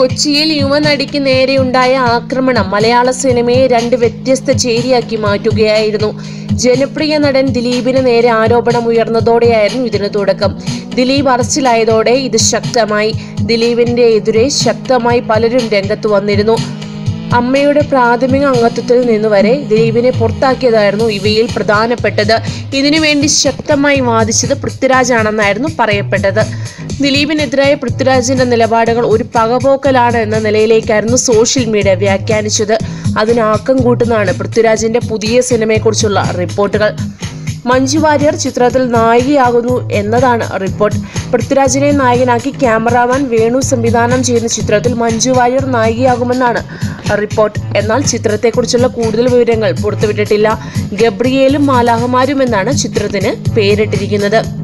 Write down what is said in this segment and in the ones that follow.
കൊച്ചിയിൽ യുവനടിക്ക് നേരെയുണ്ടായ ആക്രമണം മലയാള സിനിമയെ രണ്ട് വ്യത്യസ്ത ചേരിയാക്കി മാറ്റുകയായിരുന്നു. ജനപ്രിയ നടൻ ദിലീപിന് നേരെ ആരോപണം ഉയർന്നതോടെയായിരുന്നു ഇതിന് തുടക്കം. ദിലീപ് അറസ്റ്റിലായതോടെ ഇത് ശക്തമായി. ദിലീപിന്റെ എതിരെ ശക്തമായി പലരും രംഗത്ത് വന്നിരുന്നു. അമ്മയുടെ പ്രാഥമിക അംഗത്വത്തിൽ നിന്ന് വരെ ദിലീപിനെ പുറത്താക്കിയതായിരുന്നു ഇവയിൽ പ്രധാനപ്പെട്ടത്. ഇതിനുവേണ്ടി ശക്തമായി വാദിച്ചത് പൃഥ്വിരാജാണെന്നായിരുന്നു പറയപ്പെട്ടത്. ദിലീപിനെതിരായ പൃഥ്വിരാജിന്റെ നിലപാടുകൾ ഒരു പകപോക്കലാണ് എന്ന നിലയിലേക്കായിരുന്നു സോഷ്യൽ മീഡിയ വ്യാഖ്യാനിച്ചത്. അതിനാക്കം കൂട്ടുന്നതാണ് പൃഥ്വിരാജിന്റെ പുതിയ സിനിമയെക്കുറിച്ചുള്ള റിപ്പോർട്ടുകൾ. മഞ്ജു വാര്യർ ചിത്രത്തിൽ നായികയാകുന്നു എന്നതാണ് റിപ്പോർട്ട്. പൃഥ്വിരാജിനെ നായകനാക്കി ക്യാമറാമാൻ വേണു സംവിധാനം ചെയ്യുന്ന ചിത്രത്തിൽ മഞ്ജു വാര്യർ നായികയാകുമെന്നാണ് റിപ്പോർട്ട്. എന്നാൽ ചിത്രത്തെക്കുറിച്ചുള്ള കൂടുതൽ വിവരങ്ങൾ പുറത്തുവിട്ടിട്ടില്ല. ഗബ്രിയേലും മാലാഹമാരും എന്നാണ് ചിത്രത്തിന് പേരിട്ടിരിക്കുന്നത്.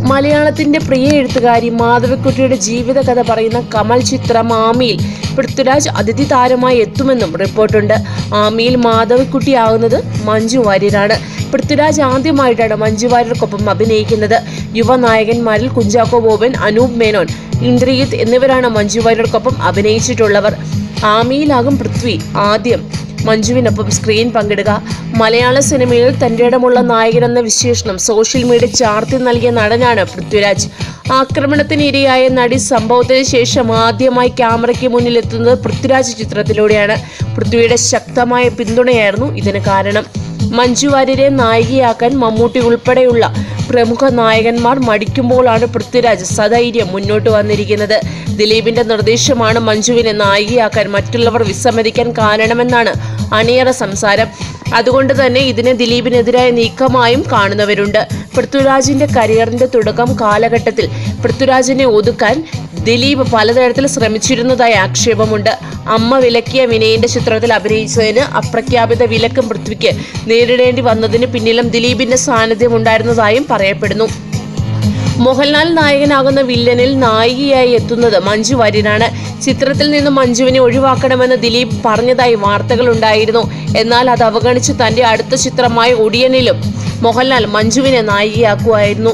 മലയാളത്തിന്റെ പ്രിയ എഴുത്തുകാരി മാധവിക്കുട്ടിയുടെ ജീവിതകഥ പറയുന്ന കമൽ ചിത്രം ആമിയിൽ പൃഥ്വിരാജ് അതിഥി താരമായി എത്തുമെന്നും റിപ്പോർട്ടുണ്ട്. ആമിയിൽ മാധവിക്കുട്ടിയാകുന്നത് മഞ്ജു വാര്യരാണ്. പൃഥ്വിരാജ് ആദ്യമായിട്ടാണ് മഞ്ജു വാര്യർക്കൊപ്പം അഭിനയിക്കുന്നത്. യുവനായകന്മാരിൽ കുഞ്ചാക്കോ ബോബൻ അനൂപ് മേനോൻ ഇന്ദ്രജിത്ത് എന്നിവരാണ് മഞ്ജു വാര്യർക്കൊപ്പം അഭിനയിച്ചിട്ടുള്ളവർ. ആമിയിലാകും പൃഥ്വി ആദ്യം. മഞ്ജുവിനൊപ്പം സ്ക്രീൻ പങ്കിടുക. മലയാള സിനിമയിൽ തന്റെ ഇടമുള്ള നായകനെന്ന വിശേഷണം സോഷ്യൽ മീഡിയ ചാർത്തി നൽകിയ നടനാണ് പൃഥ്വിരാജ്. ആക്രമണത്തിന് ഇരയായ നടി സംഭവത്തിന് ശേഷം ആദ്യമായി ക്യാമറയ്ക്ക് മുന്നിലെത്തുന്നത് പൃഥ്വിരാജ് ചിത്രത്തിലൂടെയാണ്. പൃഥ്വിയുടെ ശക്തമായ പിന്തുണയായിരുന്നു ഇതിന് കാരണം. മഞ്ജു വാര്യരെ നായികയാക്കാൻ മമ്മൂട്ടി ഉൾപ്പെടെയുള്ള പ്രമുഖ നായകന്മാർ മടിക്കുമ്പോഴാണ് പൃഥ്വിരാജ് സധൈര്യം മുന്നോട്ട് വന്നിരിക്കുന്നത്. ദിലീപിന്റെ നിർദ്ദേശമാണ് മഞ്ജുവിനെ നായികയാക്കാൻ മറ്റുള്ളവർ വിസമ്മതിക്കാൻ കാരണമെന്നാണ് അണിയറ സംസാരം. അതുകൊണ്ട് തന്നെ ഇതിനെ ദിലീപിനെതിരായ നീക്കമായും കാണുന്നവരുണ്ട്. പൃഥ്വിരാജിന്റെ കരിയറിന്റെ തുടക്കം കാലഘട്ടത്തിൽ പൃഥ്വിരാജിനെ ഒതുക്കാൻ ദിലീപ് പലതരത്തിൽ ശ്രമിച്ചിരുന്നതായി ആക്ഷേപമുണ്ട്. അമ്മ വിലക്കിയ വിനയന്റെ ചിത്രത്തിൽ അഭിനയിച്ചതിന് അപ്രഖ്യാപിത വിലക്കും പൃഥ്വിക്ക് നേരിടേണ്ടി വന്നതിന് പിന്നിലും ദിലീപിന്റെ സാന്നിധ്യം ഉണ്ടായിരുന്നതായും പറയപ്പെടുന്നു. മോഹൻലാൽ നായകനാകുന്ന വില്ലനിൽ നായികയായി എത്തുന്നത് മഞ്ജു വാര്യരാണ്. ചിത്രത്തിൽ നിന്ന് മഞ്ജുവിനെ ഒഴിവാക്കണമെന്ന് ദിലീപ് പറഞ്ഞതായി വാർത്തകൾ ഉണ്ടായിരുന്നു. എന്നാൽ അത് അവഗണിച്ച് തന്റെ അടുത്ത ചിത്രമായ ഒടിയനിലും മോഹൻലാൽ മഞ്ജുവിനെ നായികയാക്കുമായിരുന്നു.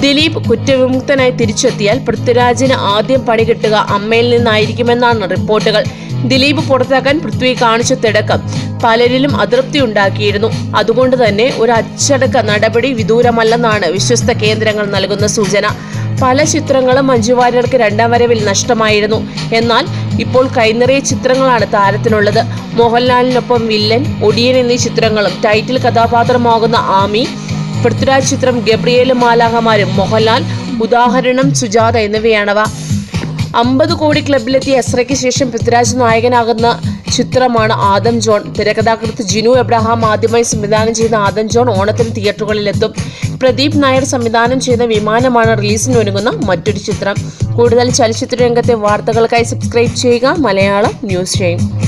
ദിലീപ് കുറ്റവിമുക്തനായി തിരിച്ചെത്തിയാൽ പൃഥ്വിരാജിന് ആദ്യം പണി കിട്ടുക അമ്മയിൽ നിന്നായിരിക്കുമെന്നാണ് റിപ്പോർട്ടുകൾ. ദിലീപ് പുറത്താക്കാൻ പൃഥ്വി കാണിച്ച തിടക്കം പലരിലും അതൃപ്തി ഉണ്ടാക്കിയിരുന്നു. അതുകൊണ്ട് തന്നെ ഒരു അച്ചടക്ക നടപടി വിദൂരമല്ലെന്നാണ് വിശ്വസ്ത കേന്ദ്രങ്ങൾ നൽകുന്ന സൂചന. പല ചിത്രങ്ങളും മഞ്ജു വാര്യർക്ക് രണ്ടാം വരവിൽ നഷ്ടമായിരുന്നു. എന്നാൽ ഇപ്പോൾ കൈനിറയ ചിത്രങ്ങളാണ് താരത്തിനുള്ളത്. മോഹൻലാലിനൊപ്പം വില്ലൻ ഒടിയൻ എന്നീ ചിത്രങ്ങളും ടൈറ്റിൽ കഥാപാത്രമാകുന്ന ആമി പൃഥ്വിരാജ് ചിത്രം ഗബ്രിയേലും മാലാഹമാരും മോഹൻലാൽ ഉദാഹരണം സുജാത എന്നിവയാണവ. അമ്പത് കോടി ക്ലബിലെത്തിയ എസ്രയ്ക്ക് ശേഷം പൃഥ്വിരാജ് നായകനാകുന്ന ചിത്രമാണ് ആദം ജോൺ. തിരക്കഥാകൃത്ത് ജിനു എബ്രഹാം ആദ്യമായി സംവിധാനം ചെയ്ത ആദം ജോൺ ഓണത്തിന് തിയേറ്ററുകളിലെത്തും. പ്രദീപ് നായർ സംവിധാനം ചെയ്ത വിമാനമാണ് റിലീസിനൊരുങ്ങുന്ന മറ്റൊരു ചിത്രം. കൂടുതൽ ചലച്ചിത്ര രംഗത്തെ വാർത്തകൾക്കായി സബ്സ്ക്രൈബ് ചെയ്യുക മലയാളം ന്യൂസ് ചെയ്യും